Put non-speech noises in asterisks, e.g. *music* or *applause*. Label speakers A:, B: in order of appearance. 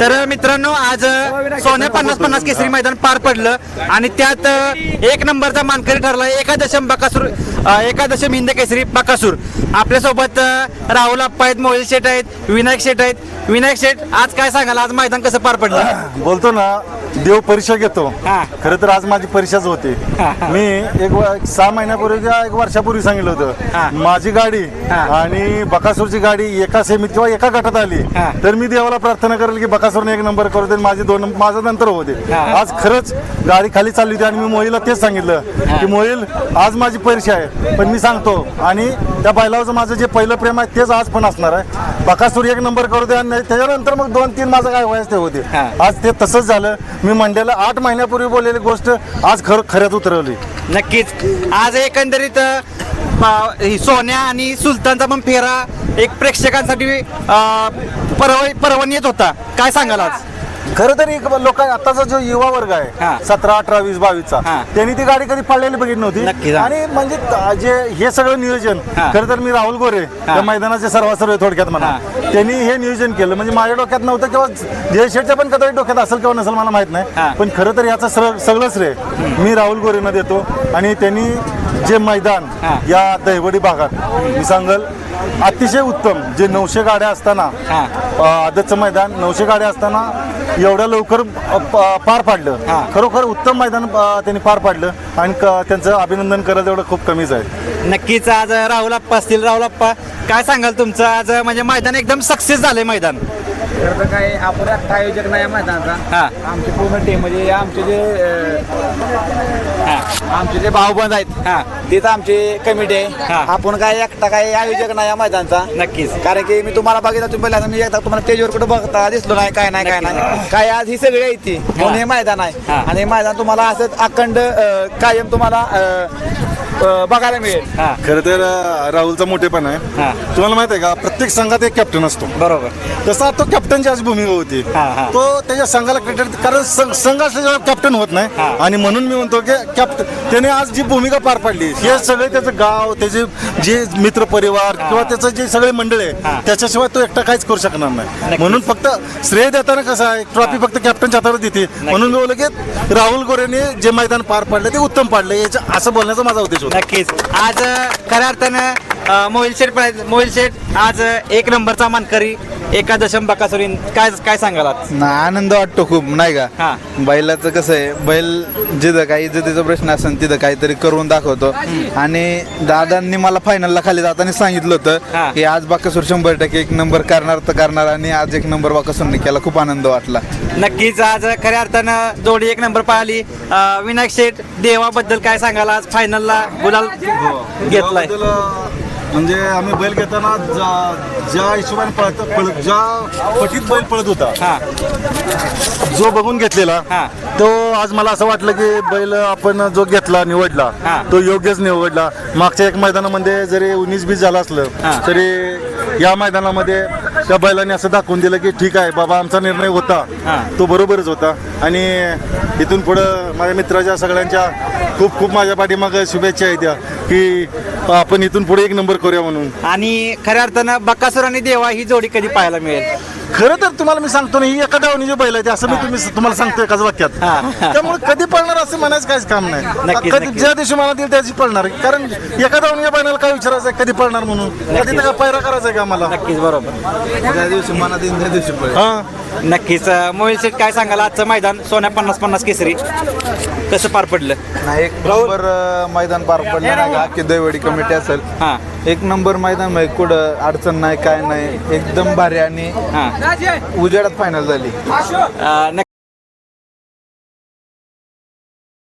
A: तर मित्रांनो आज सोन्या पन्नास पन्नास केसरी मैदान पार पडलं आणि त्यात एक नंबरचा मानकरी ठरला एकादशम बकासूर एकादशम हिंद केसरी बकासूर. आपल्यासोबत राहुल आप्पा आहेत मोहिल शेठ आहेत विनायक शेठ आहेत. विनायक शेठ आज काय सांगाल? आज मैदान कसं पार पडलं? *coughs*
B: बोलतो ना देव परीक्षा घेतो.
A: हा.
B: खरं तर आज माझी परीक्षाच होती. मी एक सहा महिन्यापूर्वी किंवा एक वर्षापूर्वी सांगितलं. होतं. माझी गाडी. आणि बकासूरची गाडी एका सेमीत किंवा एका गटात आली. तर मी देवाला प्रार्थना करेल. की बकासूरने एक नंबर करू दे आणि माझे दोन माझा नंतर होऊ दे. आज खरंच गाडी खाली चालली होती आणि मी मोहिलला तेच सांगितलं की मोहिल आज माझी परीक्षा आहे पण मी सांगतो आणि त्या बैलावरचं माझं जे पहिलं प्रेम आहे तेच आज पण असणार आहे. बकासूर एक नंबर करू दे आणि त्याच्यानंतर मग दोन तीन माझं काय व्हायचं ते होते. आज ते तसंच झालं. मी मंड्याला आठ महिन्यापूर्वी बोललेली गोष्ट आज खर खऱ्यात उतरवली.
A: नक्कीच. आज एकंदरीत सोन्या आणि सुलतानचा पण फेरा एक प्रेक्षकांसाठी परव परवणी येत होता. काय सांगाल आज?
B: खरं तर एक लोक आताचा जो युवा वर्ग
A: हा.
B: आहे सतरा अठरा वीस बावीसचा
A: हा.
B: त्यांनी ती गाडी कधी पडलेली बघितली
A: नक्कीच,
B: नव्हती
A: हा.
B: आणि म्हणजे त- जे हे सगळं नियोजन
A: हा.
B: खरं तर मी राहुल गोरे त्या मैदानाचे सर्वासर्व आहे थोडक्यात म्हणा. त्यांनी हे नियोजन केलं म्हणजे माझ्या डोक्यात नव्हतं किंवा जयशेठच्या पण कदाचित डोक्यात असेल किंवा नसेल मला माहीत
A: हा.
B: नाही पण खरं तर याचं सर- सगळं श्रेय मी राहुल गोरेंना देतो आणि त्यांनी जे मैदान
A: हा.
B: या दहिवडी भागात मी सांगल अतिशय उत्तम. जे नऊशे गाड्या असताना
A: हा.
B: आदतचं मैदान नऊशे गाड्या असताना एवढ्या लवकर पार पाडलं. खरोखर उत्तम मैदान त्यांनी पार पाडलं आणि क- त्यांचं अभिनंदन करायला एवढं खूप कमीच आहे.
A: नक्कीच आज राहुल अप्पा असतील राहुल अप्पा काय सांगाल तुमचं? आज म्हणजे मैदान एकदम सक्सेस झालंय मैदान.
C: तर काय आपण आयोजक नाही आहे मैदानाचा
A: हा.
C: आमची पूर्ण टीम म्हणजे आमचे जे
A: हा.
C: आमचे जे भाऊबंद आहेत
A: हा.
C: तेच आमची कमिटी
A: हा.
C: आहे आपण काय एकटा काय आयोजक नाही या मैदानचा
A: नक्कीच.
C: कारण की मी तुम्हाला बघितलं तुम्ही पहिल्यांदा मी एकदा तुम्हाला स्टेजवर कुठे बघता दिसलो नाही काय नाही काय नाही. काय आज ही सगळी येते म्हणून हे मैदान आहे.
A: हा.
C: आणि हे मैदान तुम्हाला असंच अखंड अं, कायम तुम्हाला अं, अं, बघायला मिळेल.
A: हा.
B: खरं तर अ, राहुलचा मोठेपण
A: हा.
B: आहे तुम्हाला माहीत आहे का प्रत्येक संघात एक कॅप्टन असतो.
A: बरोबर.
B: तसा तो कॅप्टनची आज भूमिका होती.
A: हा, हा.
B: तो त्याच्या संघाला क्रिकेट कारण संघ संघ असल्याशिवाय कॅप्टन होत नाही
A: हा.
B: आणि म्हणून मी म्हणतो की कॅप्टन त्याने आज जी भूमिका पार पाडली हे सगळे त्याचं गाव त्याचे जे मित्र परिवार किंवा त्याचं जे सगळे मंडळ
A: हा.
B: आहे त्याच्याशिवाय तो एकटा काहीच करू शकणार नाही. म्हणून फक्त श्रेय देताना कसं आहे ट्रॉफी फक्त कॅप्टनच्या हातावर देते. म्हणून मी बोललो की राहुल गोरेने जे मैदान पार पाडलं ते उत्तम पाडलं याच्या असं बोलण्याचा माझा उद्देश
A: नक्कीच. आज खऱ्या अर्थानं मोहिल शेठ पण आहेत. मोहिल शेठ आज एक नंबरचा मानकरी एकादशम बकासुरीन काय काय सांगाल आज
D: ना आनंद वाटतो खूप नाही
A: हा.
D: का बैलाचं कसं आहे बैल जिथं काही इज्जतीचा प्रश्न असेल तिथं काहीतरी करून दाखवतो. आणि दादांनी मला फायनलला खाली जाताना सांगितलं
A: हा.
D: होतं की आज बाकासूर शंभर टक्के एक नंबर करणार तर करणार आणि आज एक नंबर बाकासूरने केला. खूप आनंद वाटला.
A: नक्कीच आज खऱ्या अर्थानं जोडी एक नंबर पाहिली. अ, विनायक शेठ देवाबद्दल काय सांगाल? आज फायनलला गुलाल घेतलाय.
B: त्याबद्दल, अं, म्हणजे आम्ही बैल घेताना ज्या ज्या हिशोबाने पळत पळत ज्या पटीत बैल पळत होता जो बघून घेतलेला
A: हा.
B: तो आज मला असं वाटलं की बैल आपण जो घेतला निवडला
A: हा.
B: तो योग्यच निवडला मागच्या एक मैदानामध्ये जरी उन्नीस बीस झालं असलं
A: हा.
B: तरी या मैदानामध्ये त्या बैलाने असं दाखवून दिलं की ठीक आहे बाबा आमचा निर्णय. होता. तो बरोबरच होता. आणि इथून पुढं माझ्या मित्राच्या सगळ्यांच्या खूप खूप माझ्या पाठीमागं शुभेच्छा आहेत त्या की आपण इथून पुढे एक नंबर करूया म्हणून.
A: आणि खऱ्या अर्थानं बकासूर आणि देवा ही जोडी कधी पाहायला मिळेल?
B: खरं तर तुम्हाला मी सांगतो ना ही एका डावणी जे बैल आहे ते असं मी तुम्ही तुम्हाला सांगतो एकाच वाक्यात.
A: हा.
B: त्यामुळे कधी पळणार असं म्हणायचं काहीच काम नाही.
A: नक्कीच,
B: कधी
A: नक्कीच.
B: ज्या दिवशी मला देईल त्या दिवशी पळणार. कारण एका डावणीच्या बैलाला काय विचारायचं आहे, कधी पळणार म्हणून? कधी तर पायरा करायचा आहे का आम्हाला?
A: नक्कीच बरोबर.
D: ज्या दिवशी मनात येईल त्या दिवशी पळेल.
B: हा.
A: नक्कीच. अ, मोहिल शेठ काय सांगाल? आजचं मैदान सोन्या पन्नास पन्नास केसरी. कसं पार पडलं?
D: नाही एक नंबर अं, मैदान पार पडलं नाही. का अख्खी दैवडी कमिटी असेल.
A: हा.
D: एक नंबर मैदान म्हणजे कुठं अडचण नाही काय नाही. एकदम भारी आणि
A: हा.
D: उजेडात फायनल झाली.